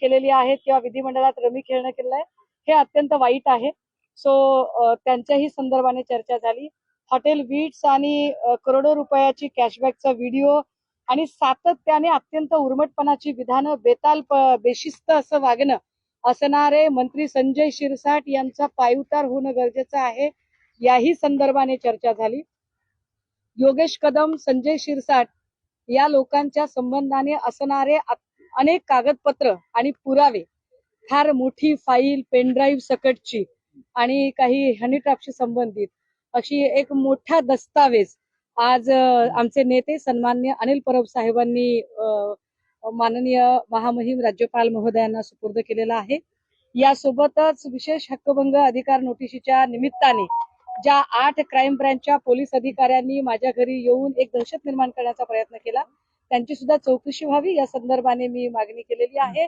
केलेली आहेत किंवा विधिमंडळात रमी खेळणं केलेलं आहे हे अत्यंत वाईट आहे. सो त्यांच्याही संदर्भाने चर्चा झाली. हॉटेल वीट्स आणि करोडो रुपयाची कॅशबॅकचा व्हिडिओ आणि सातत्याने अत्यंत उर्मटपणाची विधानं बेताल बेशिस्त असं वागणं असणारे मंत्री संजय शिरसाट यांचा पायउतार होणं गरजेचं आहे याही संदर्भाने चर्चा झाली. योगेश कदम संजय शिरसाट या लोकांच्या संबंधाने असणारे अनेक कागदपत्र आणि पुरावे. फार मोठी फाईल पेनड्राईव्ह सकटची आणि काही हनी ट्रॅपशी संबंधित. अशी एक मोठा दस्तावेज आज आमचे नेते सन्मान्य अनिल परब साहेबांनी माननीय महामहिम राज्यपाल महोदयांना सुपूर्द केलेला आहे. यासोबतच विशेष हक्कभंग अधिकार नोटिशीच्या निमित्ताने ज्या आठ क्राईम ब्रँचच्या पोलीस अधिकाऱ्यांनी माझ्या घरी येऊन एक दहशत निर्माण करण्याचा प्रयत्न केला त्यांची सुद्धा चौकशी व्हावी या संदर्भाने मी मागणी केलेली आहे.